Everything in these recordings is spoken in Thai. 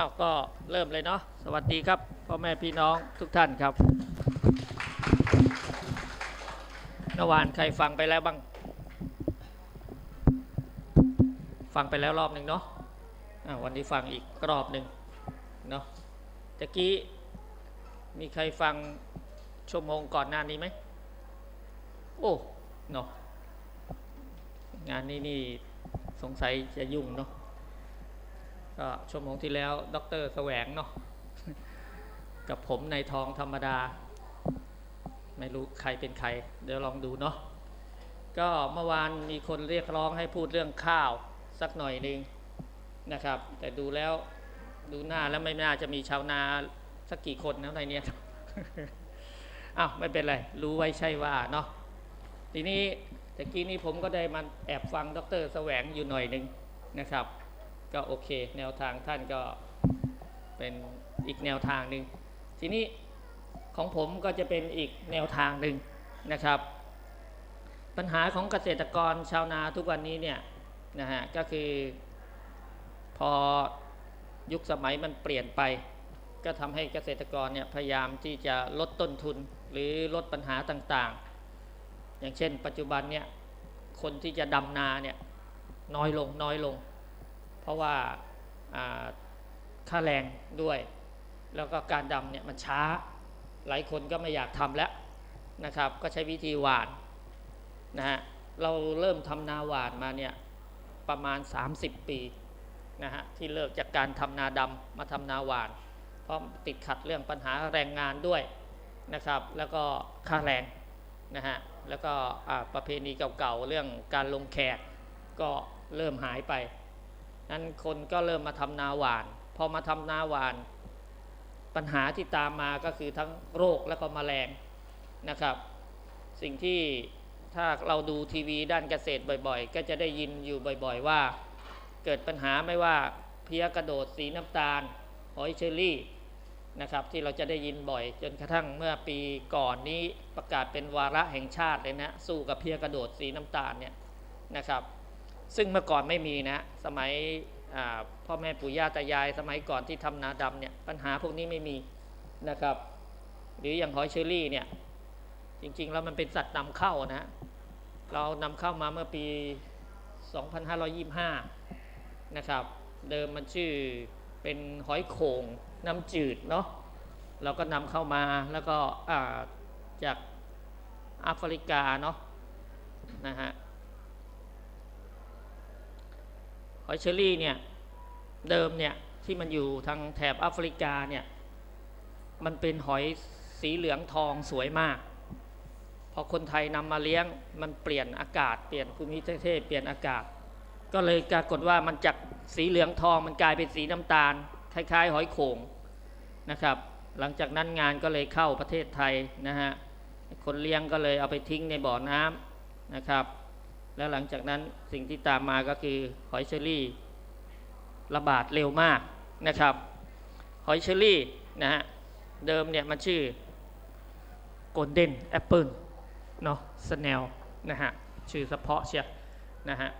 อ้าวก็เริ่มเลยเนาะสวัสดีครับพ่อแม่พี่น้องทุกท่านครับเมื่อวานใครฟังไปแล้วบ้าง ฟังไปแล้วรอบหนึ่งเนาะอ่าวันนี้ฟังอีกรอบหนึ่งเนาะตะกี้มีใครฟังชั่วโมงก่อนหน้านี้ไหมโอ้เนาะงานนี้นี่สงสัยจะยุ่งเนาะ ก็ชั่วโมงที่แล้วดรแสวงเนาะกับผมในทองธรรมดา ไม่รู้ใครเป็นใคร เดี๋ยวลองดูเนาะก็เมื่อวานมีคนเรียกร้องให้พูดเรื่องข้าวสักหน่อยหนึ่งนะครับ แต่ดูแล้วดูหน้าแล้วไม่น่าจะมีชาวนาสักกี่คนนะในเนี้ยอ้าวไม่เป็นไร รู้ไว้ใช่ว่าเนาะทีนี้ตะกี้นี้ผมก็ได้มันแอบฟังดรแสวงอยู่หน่อยหนึ่งนะครับ ก็โอเค แนวทางท่านก็เป็นอีกแนวทางหนึ่งทีนี้ของผมก็จะเป็นอีกแนวทางหนึ่งนะครับ ปัญหาของเกษตรกรชาวนาทุกวันนี้เนี่ยนะฮะก็คือพอยุคสมัยมันเปลี่ยนไป ก็ทำให้เกษตรกรเนี่ยพยายามที่จะลดต้นทุนหรือลดปัญหาต่างๆ อย่างเช่น ปัจจุบันเนี่ยคนที่จะดำนาเนี่ยน้อยลงน้อยลง ราะว่าค่าแรงด้วย แล้วก็การดำเนี่ยมันช้า หลายคนก็ไม่อยากทำแล้วนะครับ ก็ใช้วิธีหวานนะฮะเราเริ่มทำนาหวานมาเนี่ยประมาณ 30 ปีนะฮะที่เลิกจากการทำนาดำมาทำนาหวาน เพราะติดขัดเรื่องปัญหาแรงงานด้วยนะครับ แล้วก็ค่าแรงนะฮะแล้วก็ประเพณีเก่าๆเรื่องการลงแขกก็เริ่มหายไป นั้นคนก็เริ่มมาทำนาหวาน พอมาทำนาหวาน ปัญหาที่ตามมาก็คือทั้งโรคและก็แมลงนะครับ สิ่งที่ถ้าเราดูทีวีด้านเกษตรบ่อยๆ ก็จะได้ยินอยู่บ่อยๆ ว่าเกิดปัญหาไม่ว่าเพี้ยกระโดดสีน้ำตาลหอยเชอรี่นะครับที่เราจะได้ยินบ่อย จนกระทั่งเมื่อปีก่อนนี้ประกาศเป็นวาระแห่งชาติเลยนะสู้กับเพียกระโดดสีน้ำตาลเนี่ยนะครับ ซึ่งเมื่อก่อนไม่มีนะ สมัยพ่อแม่ปู่ย่าตายาย สมัยก่อนที่ทำนาดำเนี่ยปัญหาพวกนี้ไม่มีนะครับ หรืออย่างหอยเชอรี่เนี่ยจริงๆแล้วมันเป็นสัตว์นำเข้านะเรานำเข้ามาเมื่อปี 2525 นะครับ เดิมมันชื่อเป็นหอยโข่งน้ำจืดเนาะเราก็นำเข้ามาแล้วก็จากแอฟริกาเนาะนะฮะ หอยเชอรี่เนี่ยเดิมเนี่ยที่มันอยู่ทางแถบแอฟริกาเนี่ยมันเป็นหอยสีเหลืองทองสวยมาก พอคนไทยนำมาเลี้ยงมันเปลี่ยนอากาศเปลี่ยนภูมิประเทศเปลี่ยนอากาศ ก็เลยปรากฏว่ามันจากสีเหลืองทองมันกลายเป็นสีน้ำตาล คล้าย ๆ หอยโข่งนะครับ หลังจากนั้นงานก็เลยเข้าประเทศไทยนะฮะคนเลี้ยงก็เลยเอาไปทิ้งในบ่อน้ำนะครับ แล้วหลังจากนั้นสิ่งที่ตามมาก็คือหอยเชอรี่ระบาดเร็วมากนะครับ หอยเชอรี่นะฮะเดิมเนี่ยมันชื่อ Golden Apple เนาะ Snail นะฮะชื่อเฉพาะเชียนะฮะ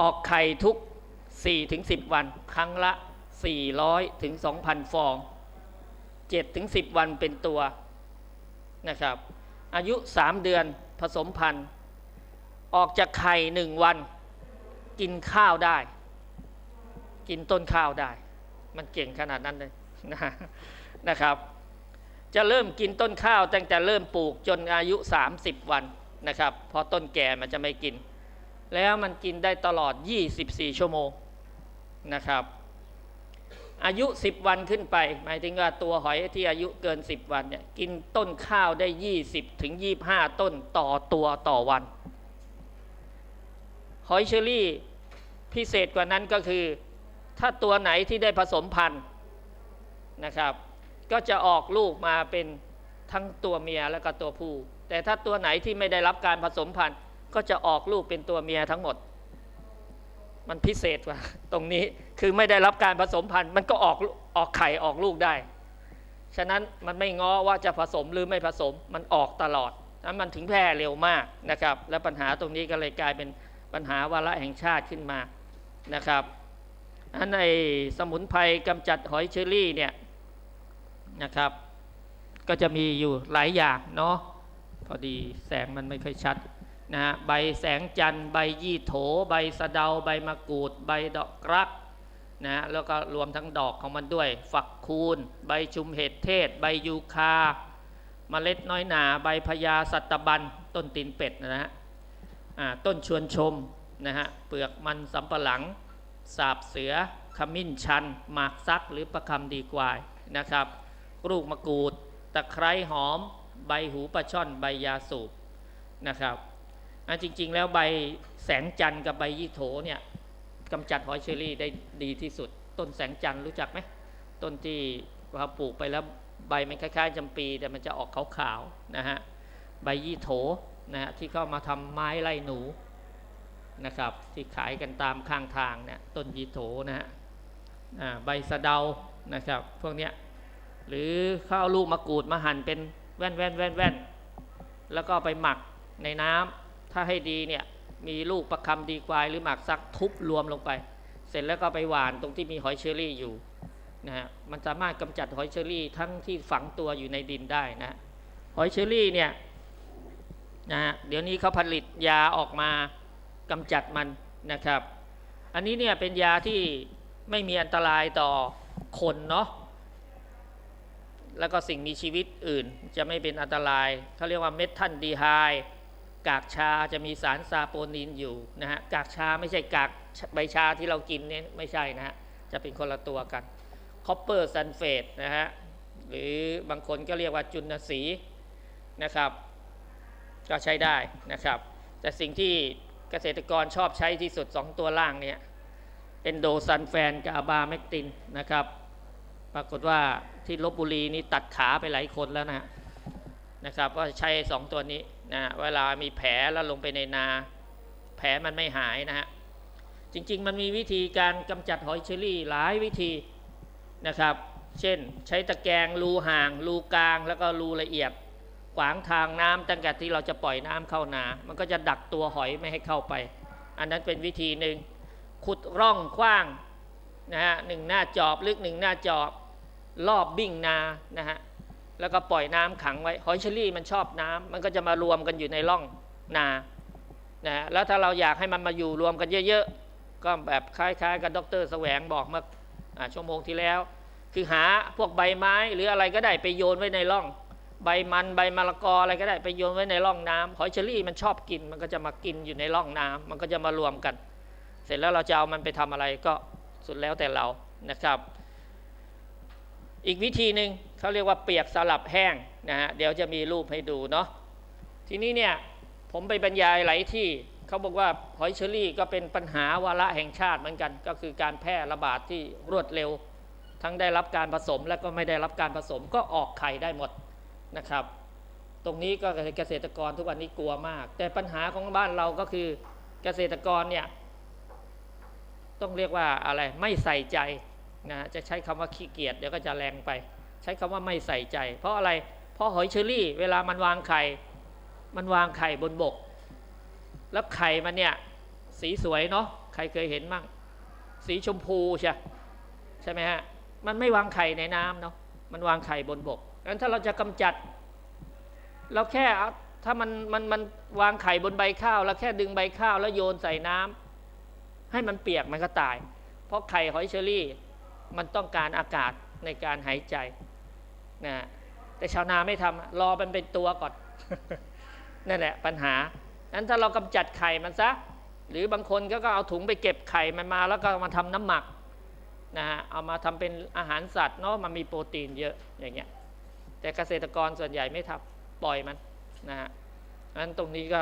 ออกไข่ทุก 4-10 วัน ครั้งละ 400ถึง2,000 ฟอง 7-10 วันเป็นตัวนะครับอายุ 3 เดือนผสมพันธุ์ ออกจากไข่หนึ่งวัน กินข้าวได้ กินต้นข้าวได้ มันเก่งขนาดนั้นเลยนะครับ จะเริ่มกินต้นข้าวตั้งแต่เริ่มปลูกจนอายุ 30 วันนะครับพราะต้นแก่มันจะไม่กิน แล้วมันกินได้ตลอด 24 ชั่วโมงนะครับ อายุ 10 วันขึ้นไป หมายถึงว่าตัวหอยที่อายุเกิน 10 วันเนี่ยกินต้นข้าวได้ 20ถึง25 ต้นต่อตัวต่อวัน หอยเชอรี่พิเศษกว่านั้นก็คือ ถ้าตัวไหนที่ได้ผสมพันธุ์นะครับ ก็จะออกลูกมาเป็นทั้งตัวเมียและก็ตัวผู้ แต่ถ้าตัวไหนที่ไม่ได้รับการผสมพันธุ์ ก็จะออกลูกเป็นตัวเมียทั้งหมด มันพิเศษกว่าตรงนี้คือไม่ได้รับการผสมพันธุ์ มันก็ออกออกไข่ออกลูกได้ ฉะนั้นมันไม่ง้อว่าจะผสมหรือไม่ผสมมันออกตลอดนั้นมันถึงแพร่เร็วมากนะครับ และปัญหาตรงนี้ก็เลยกลายเป็น ปัญหาวาระแห่งชาติขึ้นมานะครับอันในสมุนไพรกำจัดหอยเชอรี่เนี่ยนะครับ ก็จะมีอยู่หลายอย่างเนาะพอดีแสงมันไม่ค่อยชัดนะฮะใบแสงจันทร์ใบยี่โถ ใบสะเดา ใบมะกรูด ใบดอกกรักนะฮะแล้วก็รวมทั้งดอกของมันด้วย ฝักคูณใบชุมเห็ดเทศ ใบยูคาเมล็ดน้อยหนา ใบพญาสัตบันต้นตีนเป็ดนะฮะ ต้นชวนชมนะฮะเปลือกมันสำปะหลัง สาบเสือขมิ้นชัน หมากซักหรือประคำดีกวายนะครับลูกมะกรูด ตะไคร้หอม ใบหูปลาช่อนใบยาสูบนะครับอันจริง ๆ แล้วใบแสงจันทร์กับใบยี่โถเนี่ยกำจัดหอยเชอรี่ได้ดีที่สุด ต้นแสงจันทร์รู้จักไหมต้นที่พอปลูกไปแล้วใบมันคล้ายๆจำปีแต่มันจะออกขาวๆนะฮะใบยี่โถ นะฮะที่เข้ามาทำไม้ไล่หนูนะครับที่ขายกันตามข้างทางเนี่ยต้นยีโถนะฮะใบสะเดานะครับพวกเนี้ยหรือเข้าเอาลูกมะกรูดมาหั่นเป็นแว่นแว่นแว่นแว่นแล้วก็ไปหมักในน้ำถ้าให้ดีเนี่ยมีลูกประคำดีกวายหรือหมักซักทุบรวมลงไป เสร็จแล้วก็ไปหวานตรงที่มีหอยเชอรี่อยู่นะฮะมันสามารถกำจัดหอยเชอรี่ทั้งที่ฝังตัวอยู่ในดินได้นะฮะหอยเชอรี่เนี่ย นะฮะเดี๋ยวนี้เขาผลิตยาออกมากำจัดมันนะครับ อันนี้เนี่ยเป็นยาที่ไม่มีอันตรายต่อคนเนาะแล้วก็สิ่งมีชีวิตอื่นจะไม่เป็นอันตรายเขาเรียกว่าเมทัลดีไฮด์กากชาจะมีสารซาโปนินอยู่นะฮะกากชาไม่ใช่กากใบชาที่เรากินเนี่ยไม่ใช่นะฮะจะเป็นคนละตัวกันคอปเปอร์ซันเฟตนะฮะหรือบางคนก็เรียกว่าจุลสีนะครับ ก็ใช้ได้นะครับ แต่สิ่งที่เกษตรกรชอบใช้ที่สุด 2 ตัวล่างเนี่ยเอนโดซันแฟนกับอาบาเมกตินนะครับ ปรากฏว่าที่ลบบุรีนี่ตัดขาไปหลายคนแล้วนะนะครับก็ใช้ 2 ตัวนี้นะเวลามีแผลแล้วลงไปในนา แผลมันไม่หายนะฮะจริง ๆ มันมีวิธีการกำจัดหอยเชอรี่หลายวิธีนะครับ เช่น ใช้ตะแกรงรูห่าง รูกลางแล้วก็รูละเอียด ขวางทางน้ำตั้งแต่ที่เราจะปล่อยน้ำเข้านา มันก็จะดักตัวหอยไม่ให้เข้าไป อันนั้นเป็นวิธีหนึ่ง ขุดร่องกว้างนะฮะหนึ่งหน้าจอบลึกหนึ่งหน้าจอบรอบบิ่งนานะฮะแล้วก็ปล่อยน้ำขังไว้หอยเชอรี่มันชอบน้ำมันก็จะมารวมกันอยู่ในร่องนานะฮะแล้วถ้าเราอยากให้มันมาอยู่รวมกันเยอะๆก็แบบคล้ายๆ กับดรแสวงบอกเมื่อชั่วโมงที่แล้ว คือหาพวกใบไม้หรืออะไรก็ได้ไปโยนไว้ในร่อง ใบมันใบมะละกออะไรก็ได้ไปโยนไว้ในร่องน้ำหอยเชอรี่มันชอบกินมันก็จะมากินอยู่ในร่องน้ำมันก็จะมารวมกัน เสร็จแล้วเราจะเอามันไปทำอะไรก็สุดแล้วแต่เรานะครับ อีกวิธีหนึ่งเขาเรียกว่าเปียกสลับแห้งนะฮะเดี๋ยวจะมีรูปให้ดูเนาะทีนี้เนี่ยผมไปบรรยายหลายที่เขาบอกว่าหอยเชอรี่ก็เป็นปัญหาวาระแห่งชาติเหมือนกัน ก็คือการแพร่ระบาดที่รวดเร็ว ทั้งได้รับการผสมและก็ไม่ได้รับการผสมก็ออกไข่ได้หมด นะครับ ตรงนี้ก็เกษตรกรทุกวันนี้กลัวมาก แต่ปัญหาของบ้านเราก็คือเกษตรกรเนี่ยต้องเรียกว่าอะไรไม่ใส่ใจนะจะใช้คำว่าขี้เกียจเดี๋ยวก็จะแรงไป ใช้คำว่าไม่ใส่ใจ เพราะอะไรเพราะหอยเชอรี่ เวลามันวางไข่ มันวางไข่บนบก แล้วไข่มันเนี่ยสีสวยเนาะใครเคยเห็นมั่ง สีชมพูใช่ใช่ไหมฮะมันไม่วางไข่ในน้ำเนาะมันวางไข่บนบก งั้นถ้าเราจะกำจัด เราแค่ถ้ามันมันมันวางไข่บนใบข้าว แล้วแค่ดึงใบข้าวแล้วโยนใส่น้ำให้มันเปียกมันก็ตาย เพราะไข่หอยเชอรี่ มันต้องการอากาศในการหายใจนะแต่ชาวนาไม่ทำรอมันเป็นตัวก่อนนั่นแหละปัญหานั้นถ้าเรากำจัดไข่มันซะ หรือบางคนก็ก็เอาถุงไปเก็บไข่มันมา แล้วก็มาทำน้ำหมักนะฮะเอามาทำเป็นอาหารสัตว์เนาะมันมีโปรตีนเยอะอย่างเงี้ย แต่เกษตรกรส่วนใหญ่ไม่ทำปล่อยมันนะฮะนั้นตรงนี้ก็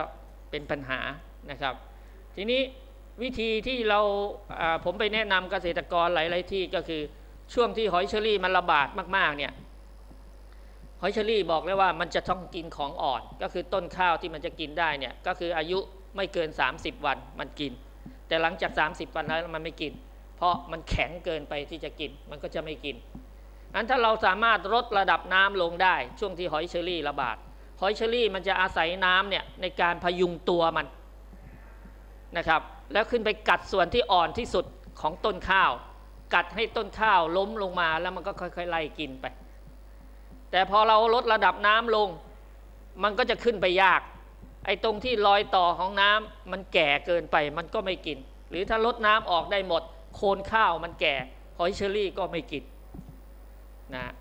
เป็นปัญหานะครับ ทีนี้วิธีที่เราผมไปแนะนำเกษตรกรหลาย ๆ ที่ก็คือช่วงที่หอยเชอรี่มันระบาดมาก ๆ เนี่ยหอยเชอรี่บอกเลยว่ามันจะต้องกินของอ่อน ก็คือต้นข้าวที่มันจะกินได้เนี่ยก็คืออายุไม่เกิน 30 วันมันกิน แต่หลังจาก 30 วันแล้วมันไม่กิน เพราะมันแข็งเกินไปที่จะกินมันก็จะไม่กิน อันถ้าเราสามารถลดระดับน้ำลงได้ช่วงที่หอยเชอรี่ระบาดหอยเชอรี่มันจะอาศัยน้ำเนี่ยในการพยุงตัวมันนะครับแล้วขึ้นไปกัดส่วนที่อ่อนที่สุดของต้นข้าว กัดให้ต้นข้าวล้มลงมาแล้วมันก็ค่อยๆไล่กินไป แต่พอเราลดระดับน้ำลง มันก็จะขึ้นไปยาก ไอ้ตรงที่รอยต่อของน้ำมันแก่เกินไปมันก็ไม่กิน หรือถ้าลดน้ำออกได้หมด โคนข้าวมันแก่หอยเชอรี่ก็ไม่กิน นะ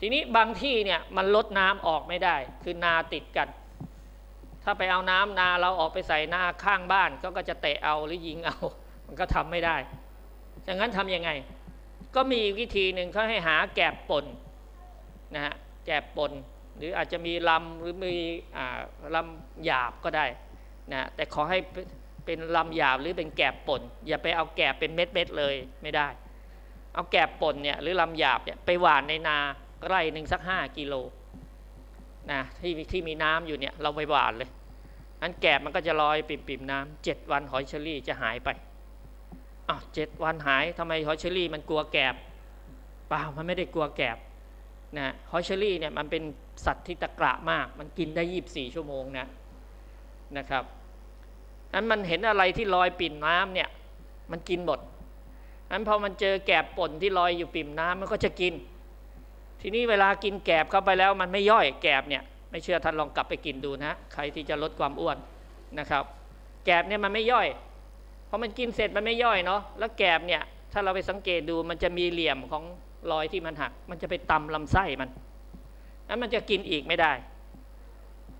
ทีนี้บางที่เนี่ยมันลดน้ำออกไม่ได้ คือนาติดกัน ถ้าไปเอาน้ำนาเราออกไปใส่นาข้างบ้านก็ก็จะเตะเอาหรือยิงเอา มันก็ทำไม่ได้ดังนั้นทำยังไง ก็มีวิธีหนึ่งเขาให้หาแกบปนนะฮะแกบปนหรืออาจจะมีลำหรือมีอ่าลำหยาบก็ได้นะแต่ขอให้เป็นลำหยาบหรือเป็นแกบป่นอย่าไปเอาแกบเป็นเม็ดๆเลยไม่ได้ เอาแกบป่นเนี่ยหรือลำหยาบเนี่ยไปหว่านในนาไร่หนึ่งสักห้ากิโลนะที่ที่มีน้ำอยู่เนี่ยเราไปหว่านเลยอันแกบมันก็จะลอยปิ่มๆน้ำเจ็ดวันหอยเชอรี่จะหายไปอ้าวเจ็ดวันหายทำไมหอยเชอรี่มันกลัวแกบเปล่ามันไม่ได้กลัวแกบนะฮอยเชอรี่เนี่ยมันเป็นสัตว์ที่ตะกระมาก มันกินได้ยีบสี่ชั่วโมงนะนะครับนั้นมันเห็นอะไรที่ลอยปิ่มน้ำเนี่ยมันกินหมด นั้นพอมันเจอแกบป่นที่ลอยอยู่ปิ่มน้ำมันก็จะกิน ทีนี้เวลากินแกบเข้าไปแล้วมันไม่ย่อยแกบเนี่ย ไม่เชื่อท่านลองกลับไปกินดูนะใครที่จะลดความอ้วนนะครับ แกบเนี่ยมันไม่ย่อยพอมันกินเสร็จมันไม่ย่อยเนาะแล้วแกบเนี่ยถ้าเราไปสังเกตดูมันจะมีเหลี่ยมของรอยที่มันหัก มันจะไปตำลำไส้มันนั้นมันจะกินอีกไม่ได้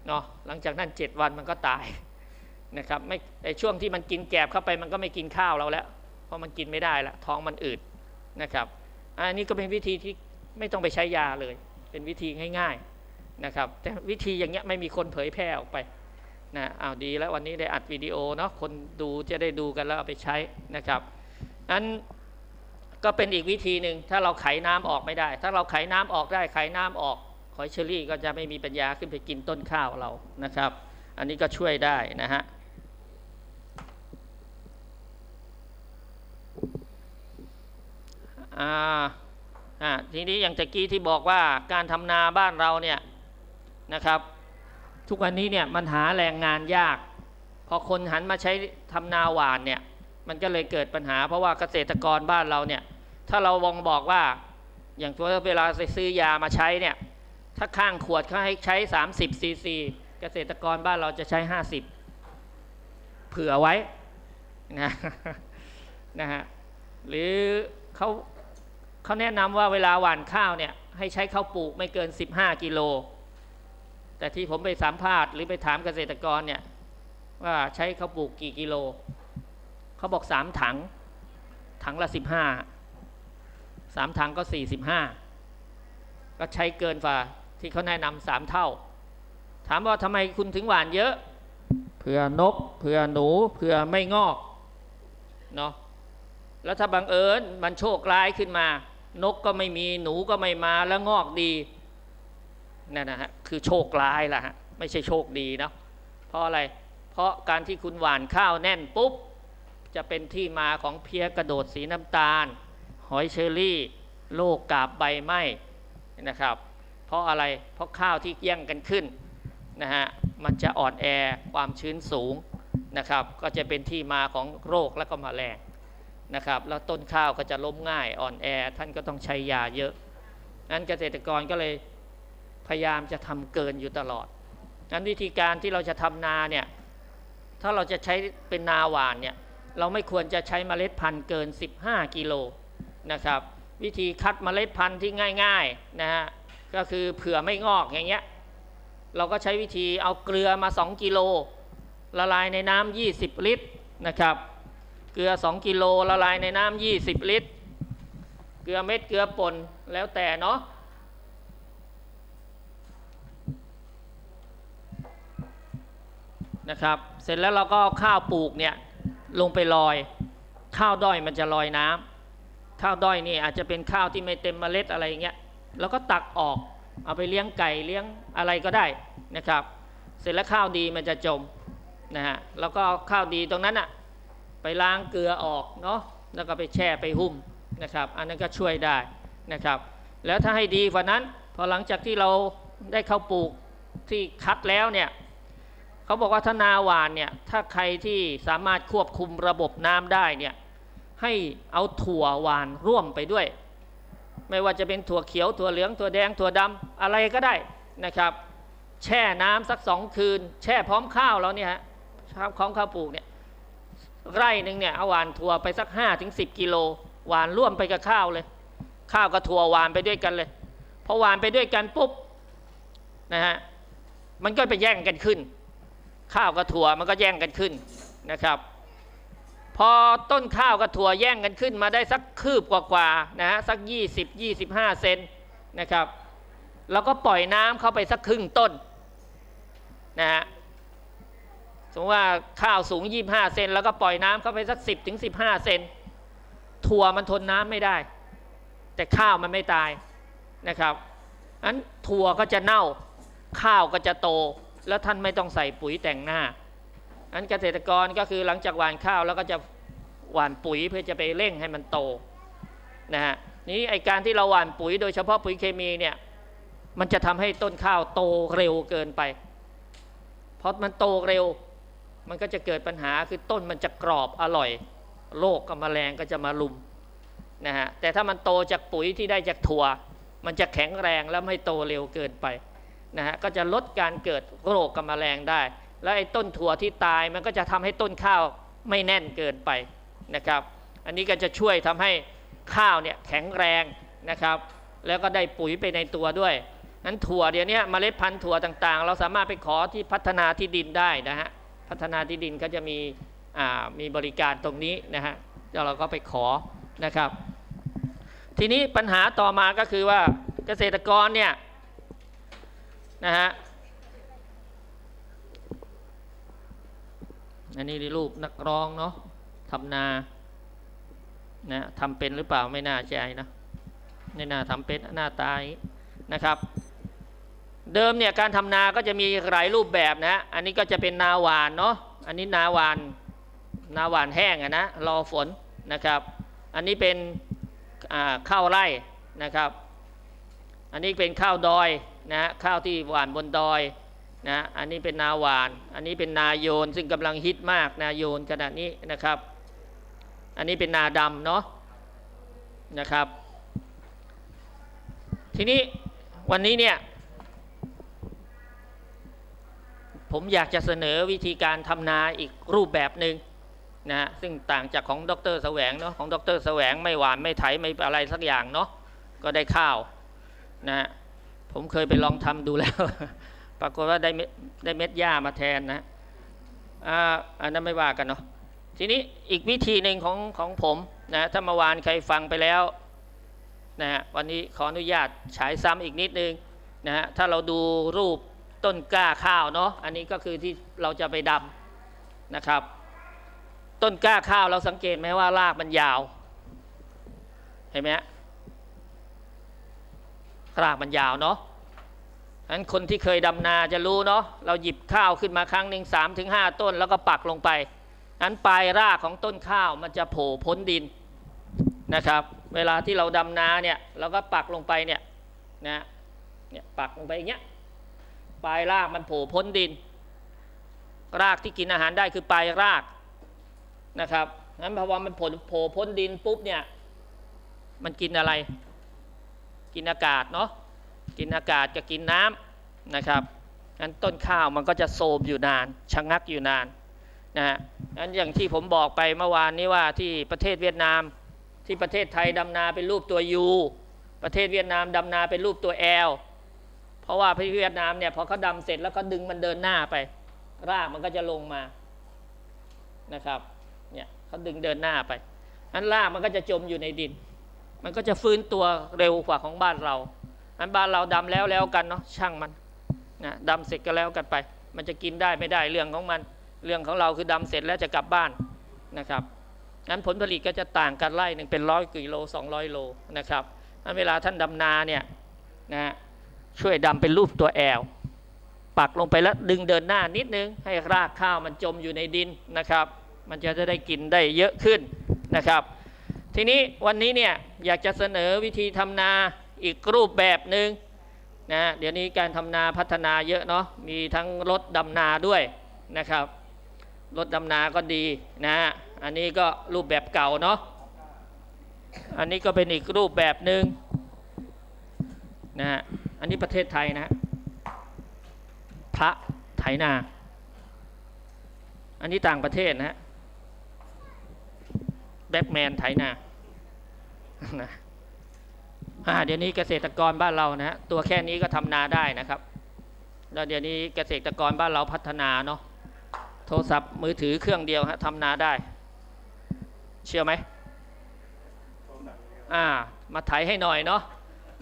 เนาะหลังจากนั้นเจ็ดวันมันก็ตายนะครับไม่ในช่วงที่มันกินแกบเข้าไปมันก็ไม่กินข้าวเราแล้ว เพราะมันกินไม่ได้ละท้องมันอืดนะครับอันนี้ก็เป็นวิธีที่ไม่ต้องไปใช้ยาเลย เป็นวิธีง่ายๆนะครับแต่วิธีอย่างเงี้ยไม่มีคนเผยแพร่ออกไปนะอ้าวดีแล้ววันนี้ได้อัดวิดีโอเนาะคนดูจะได้ดูกันแล้วเอาไปใช้นะครับนั้นก็เป็นอีกวิธีหนึ่งถ้าเราไขน้ำออกไม่ได้ ถ้าเราไขน้ำออกได้ไขน้ำออกหอยเชอรี่ก็จะไม่มีปัญญาขึ้นไปกินต้นข้าวเรานะครับ อันนี้ก็ช่วยได้นะฮะ อ่าอ่าทีนี้อย่างตะกี้ที่บอกว่าการทำนาบ้านเราเนี่ยนะครับ ทุกวันนี้เนี่ยมันหาแรงงานยาก พอคนหันมาใช้ทำนาหวานเนี่ยมันก็เลยเกิดปัญหาเพราะว่าเกษตรกรบ้านเราเนี่ยถ้าเราวองบอกว่าอย่างตัวเวลาซื้อยามาใช้เนี่ยถ้าข้างขวดเขาให้ใช้ 30ซีซีเกษตรกรบ้านเราจะใช้ 50 เผื่อไว้นะนะฮะหรือเขา เขาแนะนำว่าเวลาหว่านข้าวเนี่ยให้ใช้ข้าวปลูกไม่เกิน 15 กิโล แต่ที่ผมไปสัมภาษณ์หรือไปถามเกษตรกรเนี่ยว่าใช้ข้าวปลูกกี่กิโล เขาบอกสามถัง ถังละสิบห้าสามถังก็สี่สิบห้าก็ใช้เกินฝ่าที่เขาแนะนำสามเท่า ถามว่าทำไมคุณถึงหวานเยอะ เผื่อนก เผื่อหนู เผื่อไม่งอก เนาะ แล้วถ้าบังเอิญมันโชคร้ายขึ้นมา นกก็ไม่มีหนูก็ไม่มาแล้วงอกดีนั่นนะฮะคือโชคร้ายล่ะฮะไม่ใช่โชคดีเนาะเพราะอะไร เพราะการที่คุณหว่านข้าวแน่นปุ๊บ จะเป็นที่มาของเพี้ยกระโดดสีน้ำตาล หอยเชอรี่โรคกาบใบไม้นะครับ เพราะอะไรเพราะข้าวที่แย่งกันขึ้นนะฮะมันจะอ่อนแอความชื้นสูงนะครับ ก็จะเป็นที่มาของโรคและก็มแมลง นะครับ แล้วต้นข้าวก็จะล้มง่ายอ่อนแอ ท่านก็ต้องใช้ยาเยอะนั้นเกษตรกรก็เลยพยายามจะทำเกินอยู่ตลอดนั้นวิธีการที่เราจะทำนาเนี่ยถ้าเราจะใช้เป็นนาหวานเนี่ยเราไม่ควรจะใช้เมล็ดพันธุ์เกิน 15 กิโลนะครับวิธีคัดเมล็ดพันธุ์ที่ง่ายๆนะฮะก็คือเผื่อไม่งอกอย่างเงี้ยเราก็ใช้วิธีเอาเกลือมา 2 กิโลละลายในน้ำ20 ลิตรนะครับ ลือ 2 กิโลละลายในน้ำ20 ลิตร เกลือเม็ดเกลือป่นแล้วแต่เนาะนะครับ เสร็จแล้วเราก็ข้าวปลูกเนี่ยลงไปลอย ข้าวด้อยมันจะลอยน้ำข้าวด้อยนี่อาจจะเป็นข้าวที่ไม่เต็มเมล็ดอะไรเงี้ยแล้วก็ตักออกเอาไปเลี้ยงไก่เลี้ยงอะไรก็ได้นะครับ เสร็จแล้วข้าวดีมันจะจมนะฮะแล้วก็ข้าวดีตรงนั้นอะ ไปล้างเกลือออกเนาะแล้วก็ไปแช่ไปหุ้มนะครับ อันนั้นก็ช่วยได้นะครับ แล้วถ้าให้ดีกว่านั้น พอหลังจากที่เราได้ข้าวปลูกที่คัดแล้วเนี่ยเขาบอกว่าถ้านาหวานเนี่ยถ้าใครที่สามารถควบคุมระบบน้ำได้เนี่ยให้เอาถั่วหวานร่วมไปด้วย ไม่ว่าจะเป็นถั่วเขียวถั่วเหลืองถั่วแดงถั่วดำอะไรก็ได้นะครับ แช่น้ำสักสองคืน แช่พร้อมข้าวแล้วเนี่ยฮะพร้อมข้าวปลูกเนี่ย ไร่หนึ่งเนี่ยเอาหวานถั่วไปสัก5้าถึงสิบกิโลหวานร่วมไปกับข้าวเลย ข้าวกับถั่วหวานไปด้วยกันเลยพอหวานไปด้วยกันปุ๊บนะฮะมันก็ไปแย่งกันขึ้น ข้าวกับถั่วมันก็แย่งกันขึ้นนะครับ พอต้นข้าวกับถั่วแย่งกันขึ้นมาได้สักคืบกว่าๆนะฮะสัก 20 25 เซนนะครับเราก็ปล่อยน้ำเข้าไปสักครึ่งต้นนะฮะ มมติว่าข้าวสูง 25 เซนแล้วก็ปล่อยน้ำเข้าไปสัก 10ถึง15 เซนถั่วมันทนน้ำไม่ได้ แต่ข้าวมันไม่ตายนะครับอันถั่วก็จะเน่าข้าวก็จะโต แล้วท่านไม่ต้องใส่ปุ๋ยแต่งหน้าอันเกษตรกรก็คือหลังจากหว่านข้าวแล้วก็จะหว่านปุ๋ยเพื่อจะไปเร่งให้มันโตนะฮะนี้ไอการที่เราหว่านปุ๋ยโดยเฉพาะปุ๋ยเคมีเนี่ยมันจะทำให้ต้นข้าวโตเร็วเกินไปเพราะมันโตเร็ว มันก็จะเกิดปัญหาคือต้นมันจะกรอบอร่อยโรคกับแมลงก็จะมาลุมนะฮะแต่ถ้ามันโตจากปุ๋ยที่ได้จากถั่ว มันจะแข็งแรงแล้วไม่โตเร็วเกินไปนะฮะก็จะลดการเกิดโรคกับแมลงได้ แล้วไอ้ต้นถั่วที่ตายมันก็จะทำให้ต้นข้าวไม่แน่นเกินไปนะครับ อันนี้ก็จะช่วยทำให้ข้าวเนี่ยแข็งแรงนะครับ แล้วก็ได้ปุ๋ยไปในตัวด้วยนั้นถั่วเดี๋ยวนี้เมล็ดพันธุ์ถั่วต่างๆ เราสามารถไปขอที่พัฒนาที่ดินได้นะฮะ พัฒนาที่ดินก็จะมีมีบริการตรงนี้นะฮะเราก็ไปขอนะครับ ทีนี้ปัญหาต่อมาก็คือว่าเกษตรกรเนี่ยนะฮะอันนี้รูปนักร้องเนาะทำนานะทำเป็นหรือเปล่าไม่น่าใจนะไม่น่าทำเป็นหน้าตายนะครับ เดิมเนี่ยการทำนาก็จะมีหลายรูปแบบนะ อันนี้ก็จะเป็นนาหวานเนาะ อันนี้นาหวาน นาหวานแห้งอะนะ รอฝนนะครับ อันนี้เป็นข้าวไร่นะครับ อันนี้เป็นข้าวดอยนะข้าวที่หวานบนดอยนะ อันนี้เป็นนาหวาน อันนี้เป็นนาโยนซึ่งกำลังฮิตมากนาโยนขณะนี้นะครับ อันนี้เป็นนาดำเนาะนะครับ ทีนี้วันนี้เนี่ย ผมอยากจะเสนอวิธีการทำนาอีกรูปแบบหนึ่งนะซึ่งต่างจากของดรแสวงเนาะของดรแสวงไม่หวานไม่ไถไม่อะไรสักอย่างเนาะก็ได้ข้าวนะผมเคยไปลองทำดูแล้ว ปรากฏว่าได้ได้เม็ดหญ้ามาแทนนะอ่าอันนั้นไม่ว่ากันเนาะทีนี้อีกวิธีหนึ่งของของผมนะถ้าเมื่อวานใครฟังไปแล้วนะฮะวันนี้ขออนุญาตฉายซ้ำอีกนิดนึงนะฮะถ้าเราดูรูป ต้นกล้าข้าวเนาะอันนี้ก็คือที่เราจะไปดำนะครับ ต้นกล้าข้าวเราสังเกตไหมว่ารากมันยาวเห็นไหมรากมันยาวเนาะฉะนั้นคนที่เคยดำนาจะรู้เนาะเราหยิบข้าวขึ้นมาครั้งหนึ่งสามถึงห้าต้นแล้วก็ปักลงไปนั้นปลายรากของต้นข้าวมันจะโผล่พ้นดินนะครับ เวลาที่เราดำนาเนี่ยเราก็ปักลงไปเนี่ยนะเนี่ยปักลงไปอย่างเงี้ย ปลายรากมันโผล่พ้นดิน รากที่กินอาหารได้คือปลายรากนะครับนั้นพอมันผลโผล่พ้นดินปุ๊บเนี่ยมันกินอะไร กินอากาศเนาะกินอากาศจะกินน้ำนะครับนั้นต้นข้าวมันก็จะโซมอยู่นานชะงักอยู่นานนะฮะนั้นอย่างที่ผมบอกไปเมื่อวานนี้ว่าที่ประเทศเวียดนามที่ประเทศไทยดำนาเป็นรูปตัวยูประเทศเวียดนามดำนาเป็นรูปตัวแอล เพราะว่าประเวียดนามเนี่ยพอเขาดำเสร็จแล้วเขาดึงมันเดินหน้าไป รากมันก็จะลงมานะครับเนี่ยเขาดึงเดินหน้าไปนั้นรากมันก็จะจมอยู่ในดิน มันก็จะฟื้นตัวเร็วกว่าของบ้านเรา อันบ้านเราดำแล้วแล้วกันเนาะช่างมันนะดำเสร็จก็แล้วกันไป มันจะกินได้ไม่ได้เรื่องของมัน เรื่องของเราคือดำเสร็จแล้วจะกลับบ้านนะครับนั้นผลผลิตก็จะต่างกันไร่หนึ่งเป็นร้อยกิโลสองร้อยโลนะครับนั้นเวลาท่านดำนาเนี่ยนะ ช่วยดำเป็นรูปตัวแอลปักลงไปแล้วดึงเดินหน้านิดนึง ให้รากข้าวมันจมอยู่ในดินนะครับ มันจะได้กินได้เยอะขึ้นนะครับ ทีนี้วันนี้เนี่ยอยากจะเสนอวิธีทำนาอีกรูปแบบหนึ่งนะเดี๋ยวนี้การทำนาพัฒนาเยอะเนาะมีทั้งรถดำนาด้วยนะครับรถดำนาก็ดีนะอันนี้ก็รูปแบบเก่าเนาะอันนี้ก็เป็นอีกรูปแบบหนึ่งนะฮะ อันนี้ประเทศไทยนะฮะพระไถนา อันนี้ต่างประเทศนะฮะแบ็กแมนไถนานะอ่าเดี๋ยวนี้เกษตรกรบ้านเรานะฮะตัวแค่นี้ก็ทำนาได้นะครับแล้วเดี๋ยวนี้เกษตรกรบ้านเราพัฒนาเนาะโทรศัพท์มือถือเครื่องเดียวฮะทำนาได้ เชื่อไหมอ่า มาไถให้หน่อยเนาะ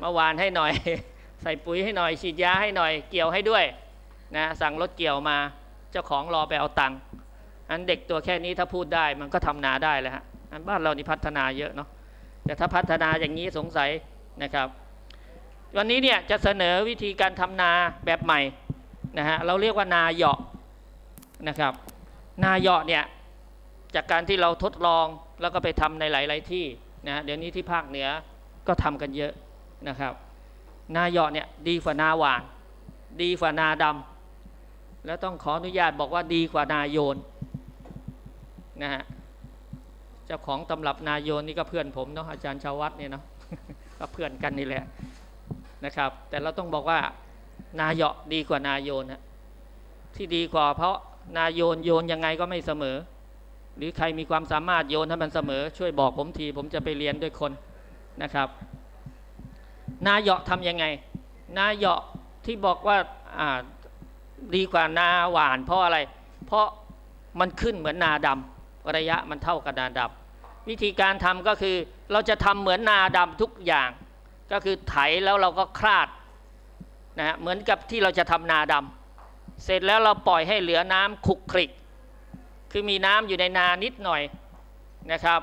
มาหวานให้หน่อยใส่ปุ๋ยให้หน่อย ฉีดยาให้หน่อย เกี่ยวให้ด้วยนะสั่งรถเกี่ยวมาเจ้าของรอไปเอาตังค์อันเด็กตัวแค่นี้ถ้าพูดได้มันก็ทำนาได้แล้วฮะอันบ้านเรานี่พัฒนาเยอะเนาะแต่ถ้าพัฒนาอย่างนี้สงสัยนะครับ วันนี้เนี่ยจะเสนอวิธีการทำนาแบบใหม่นะฮะเราเรียกว่านาเหยาะนะครับ นาเหยาะเนี่ยจากการที่เราทดลองแล้วก็ไปทำในหลาย ๆที่นะเดี๋ยวนี้ที่ภาคเหนือก็ทำกันเยอะนะครับ นาเหยาะเนี่ยดีกว่านาหวาน ดีกว่านาดำแล้วต้องขออนุญาตบอกว่าดีกว่านาโยนนะฮะเจ้าของตำรับนาโยนนี่ก็เพื่อนผมเนาะอาจารย์ชาววัดเนี่ยเนาะก็เพื่อนกันนี่แหละนะครับ แต่เราต้องบอกว่า นาเหยาะดีกว่านาโยนฮะที่ดีกว่าเพราะนาโยนโยนยังไงก็ไม่เสมอ หรือใครมีความสามารถโยนให้มันเสมอ ช่วยบอกผมที ผมจะไปเรียนด้วยคนนะครับ นาเหยาะทำยังไง นาเหยาะที่บอกว่าอ่าดีกว่านาหวาน เพราะอะไร เพราะมันขึ้นเหมือนนาดำระยะมันเท่ากับนาดำวิธีการทำก็คือเราจะทำเหมือนนาดำทุกอย่าง ก็คือไถแล้วเราก็คลาดนะฮะเหมือนกับที่เราจะทำนาดำเสร็จแล้วเราปล่อยให้เหลือน้ำคลุกคลิก คือมีน้ำอยู่ในนานิดหน่อยนะครับ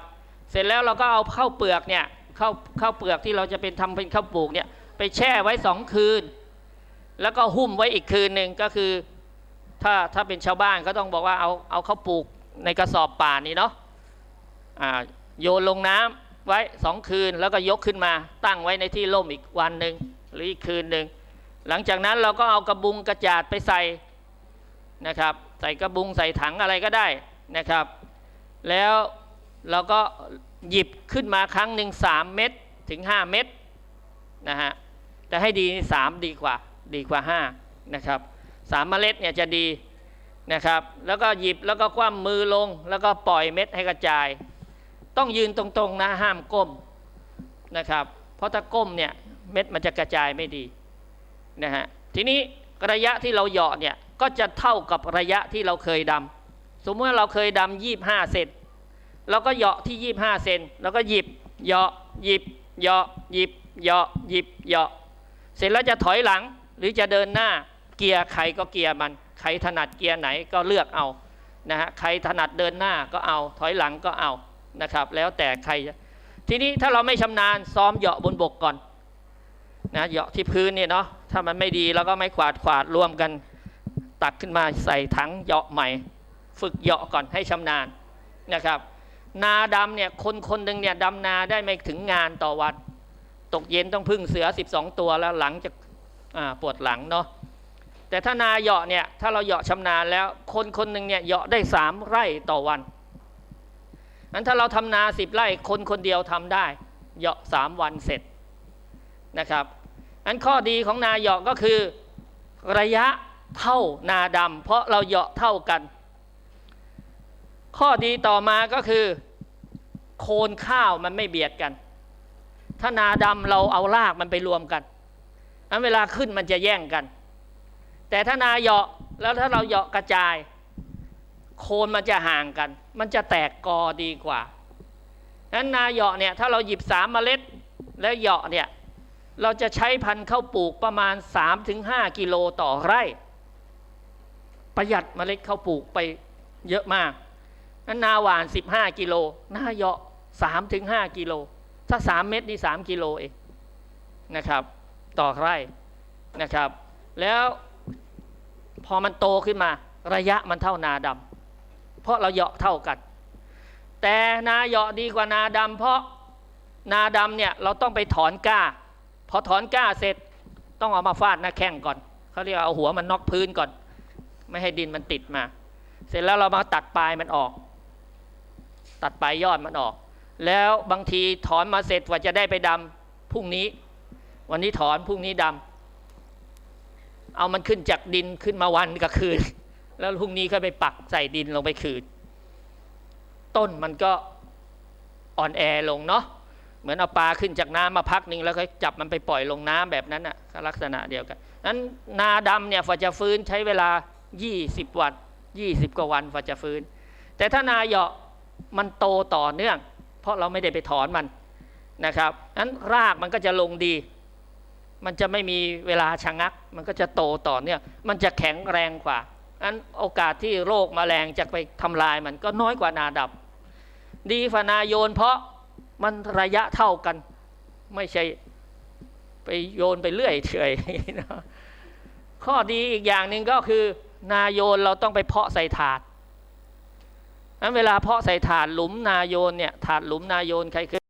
เสร็จแล้วเราก็เอาข้าวเปลือกเนี่ย ข้าวข้าวเปลือกที่เราจะเป็นทำเป็นข้าวปลูกเนี่ยไปแช่ไว้สองคืน แล้วก็หุ้มไว้อีกคืนหนึ่งก็คือ ถ้าถ้าเป็นชาวบ้านก็ต้องบอกว่าเอาเอาข้าวปลูกในกระสอบป่านนี้เนาะโยนลงน้ำไว้สองคืนแล้วก็ยกขึ้นมาตั้งไว้ในที่ร่มอีกวันหนึ่งหรืออีกคืนหนึ่งหลังจากนั้นเราก็เอากระบุงกระจาดไปใส่นะครับ ใส่กระบุงใส่ถังอะไรก็ได้นะครับ แล้วเราก็ หยิบขึ้นมาครั้งหนึ่ง3เม็ดถึง5เม็ดนะฮะแต่ให้ดีสามดีกว่าดีกว่า5นะครับสามเมล็ดเนี่ยจะดีนะครับ แล้วก็หยิบแล้วก็คว่ำมือลง แล้วก็ปล่อยเม็ดให้กระจาย ต้องยืนตรงๆนะห้ามก้มนะครับ เพราะถ้าก้มเนี่ยเม็ดมันจะกระจายไม่ดีนะฮะทีนี้ระยะที่เราเหยาะเนี่ยก็จะเท่ากับระยะที่เราเคยดำสมมติว่าเราเคยดำยี่ห้าเซน เราก็เหยาะที่ยี่ห้าเซนแล้วก็หยิบเหยาะหยิบเหยาะหยิบเหยาะหยิบเหยาะเสร็จแล้วจะถอยหลังหรือจะเดินหน้าเกียร์ใครก็เกียร์มัน ใครถนัดเกียร์ไหนก็เลือกเอานะฮะใครถนัดเดินหน้าก็เอา ถอยหลังก็เอานะครับ แล้วแต่ใคร ทีนี้ถ้าเราไม่ชำนาญซ้อมเหยาะบนบกก่อนนะเหยาะที่พื้นเนี่ยเนาะถ้ามันไม่ดีเราก็ไม่ขวาดขวาดรวมกัน ตักขึ้นมาใส่ถังเหยาะใหม่ ฝึกเหยาะก่อนให้ชำนาญนะครับ นาดำเนี่ยคนคนหนึ่งเนี่ยดำนาได้ไม่ถึงงานต่อวัน ตกเย็นต้องพึ่งเสือ 12 ตัวแล้วหลังจะปวดหลังเนาะแต่ถ้านาเหาะเนี่ยถ้าเราเหาะชำนาญแล้ว คนคนหนึ่งเนี่ยเหาะได้สามไร่ต่อวันนั้นถ้าเราทำนาสิบไร่คนคนเดียวทำได้เหาะสามวันเสร็จนะครับอันข้อดีของนาเหาะก็คือระยะเท่านาดำเพราะเราเหาะเท่ากัน ข้อดีต่อมาก็คือ โคนข้าวมันไม่เบียดกัน ถ้านาดำเราเอารากมันไปรวมกันอันเวลาขึ้นมันจะแย่งกัน แต่ถ้านาเหยาะแล้วถ้าเราเหยาะกระจาย โคนมันจะห่างกัน มันจะแตกกอดีกว่านั้นนาเหยาะเนี่ยถ้าเราหยิบสามเมล็ดแล้วเหยาะเนี่ยเราจะใช้พันธุ์ข้าวปลูกประมาณ 3-5 กิโลต่อไร่ ประหยัดเมล็ดข้าวปลูกไปเยอะมาก นั้นนาหวาน 15 กิโลนาเหยาะ3-5กิโล ถ้า 3 เม็ดนี่ 3 กิโลเองนะครับ ต่อไร่นะครับ แล้วพอมันโตขึ้นมาระยะมันเท่านาดำเพราะเราเหยาะเท่ากัน แต่นาเหยาะดีกว่านาดำเพราะนาดำเนี่ยเราต้องไปถอนก้า พอถอนก้าเสร็จต้องเอามาฟาดหน้าแข้งก่อนเขาเรียกเอาหัวมันนอกพื้นก่อน ไม่ให้ดินมันติดมา เสร็จแล้วเรามาตัดปลายมันออก ตัดปลายยอดมันออก แล้วบางทีถอนมาเสร็จกว่าจะได้ไปดำพรุ่งนี้ วันนี้ถอนพรุ่งนี้ดำเอามันขึ้นจากดินขึ้นมาวันกับคืน แล้วพรุ่งนี้ก็ไปปักใส่ดินลงไปคืน ต้นมันก็อ่อนแอลงเนาะเหมือนเอาปลาขึ้นจากน้ำมาพักหนึ่งแล้วก็จับมันไปปล่อยลงน้ำแบบนั้นน่ะลักษณะเดียวกันนั้นนาดำเนี่ยฝาจะฟื้นใช้เวลา 20 วัน 20 กว่าวันฝาจะฟื้น แต่ถ้านาเหยาะ มันโตต่อเนื่อง เพราะเราไม่ได้ไปถอนมันนะครับนั้นรากมันก็จะลงดี มันจะไม่มีเวลาชะงัก มันก็จะโตต่อเนื่อง มันจะแข็งแรงกว่านั้นโอกาสที่โรคแมลงจะไปทำลายมันก็น้อยกว่านาดำดีฝานาโยนเพราะมันระยะเท่ากัน ไม่ใช่ไปโยนไปเรื่อยเฉยข้อดีอีกอย่างหนึ่งก็คือ นาโยนเราต้องไปเพาะใส่ถาด นั้นเวลาเพาะใส่ถาดหลุมนาโยนเนี่ยถาดหลุมนาโยนใครเคย